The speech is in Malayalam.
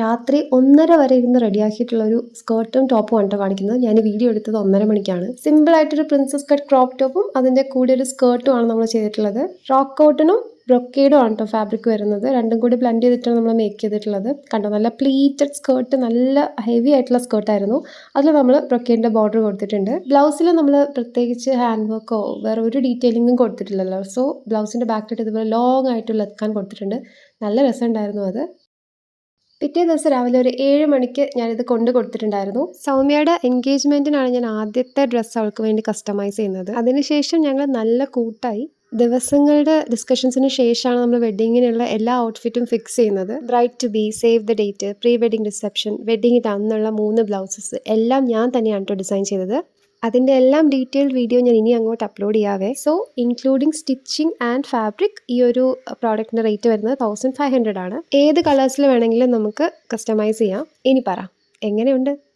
രാത്രി ഒന്നര വരെ ഇരുന്ന് റെഡിയാക്കിയിട്ടുള്ള ഒരു സ്കേർട്ടും ടോപ്പും ആണ് കാണിക്കുന്നത്. ഞാൻ വീഡിയോ എടുത്തത് ഒന്നര മണിക്കാണ്. സിമ്പിൾ ആയിട്ടൊരു പ്രിൻസസ് കട്ട് ക്രോപ്പ് ടോപ്പും അതിന്റെ കൂടെ ഒരു സ്കേർട്ടും ആണ് നമ്മൾ ചെയ്തിട്ടുള്ളത്. റോക്ക് കോട്ടനും ബ്രൊക്കേഡും ആണ് കേട്ടോ ഫാബ്രിക് വരുന്നത്. രണ്ടും കൂടി ബ്ലെൻഡ് ചെയ്തിട്ടാണ് നമ്മൾ മേക്ക് ചെയ്തിട്ടുള്ളത്. കണ്ടോ നല്ല പ്ലീറ്റഡ് സ്കേർട്ട് നല്ല ഹെവി ആയിട്ടുള്ള സ്കേർട്ടായിരുന്നു അതിൽ നമ്മൾ ബ്രൊക്കേഡിന്റെ ബോർഡർ കൊടുത്തിട്ടുണ്ട്. ബ്ലൗസിൽ നമ്മൾ പ്രത്യേകിച്ച് ഹാൻഡ് വർക്കോ വേറെ ഒരു ഡീറ്റെയിലിങ്ങും കൊടുത്തിട്ടില്ലല്ലോ. സോ ബ്ലൗസിന്റെ ബാക്കിലിട്ട് ഇതുപോലെ ലോങ് ആയിട്ടുള്ള ലക്കാൻ കൊടുത്തിട്ടുണ്ട്. നല്ല രസമുണ്ടായിരുന്നു അത്. പിറ്റേ ദിവസം രാവിലെ ഒരു ഏഴ് മണിക്ക് ഞാനിത് കൊണ്ട് കൊടുത്തിട്ടുണ്ടായിരുന്നു. സൗമ്യയുടെ എൻഗേജ്മെന്റിനാണ് ഞാൻ ആദ്യത്തെ ഡ്രസ്സ് അവൾക്ക് വേണ്ടി കസ്റ്റമൈസ് ചെയ്യുന്നത്. അതിനുശേഷം ഞങ്ങൾ നല്ല കൂട്ടായി ദിവസങ്ങളുടെ ഡിസ്കഷൻസിന് ശേഷമാണ് നമ്മൾ വെഡ്ഡിങ്ങിനുള്ള എല്ലാ ഔട്ട്ഫിറ്റും ഫിക്സ് ചെയ്യുന്നത്. Bride to be save the date pre wedding reception വെഡ്ഡിങ്ങിന്റെ അന്നുള്ള മൂന്ന് ബ്ലൗസസ് എല്ലാം ഞാൻ തന്നെയാണ് കേട്ടോ ഡിസൈൻ ചെയ്തത്. അതിന്റെ എല്ലാം ഡീറ്റെയിൽഡ് വീഡിയോ ഞാൻ ഇനി അങ്ങോട്ട് upload ചെയ്യാവേ. So including stitching and fabric ഈ ഒരു പ്രോഡക്റ്റിന്റെ റേറ്റ് വരുന്നത് തൗസൻഡ് ഫൈവ് ഹൺഡ്രഡ് ആണ്. ഏത് കളേഴ്സിൽ വേണമെങ്കിലും നമുക്ക് കസ്റ്റമൈസ് ചെയ്യാം. ഇനി പറ എങ്ങനെയുണ്ട്?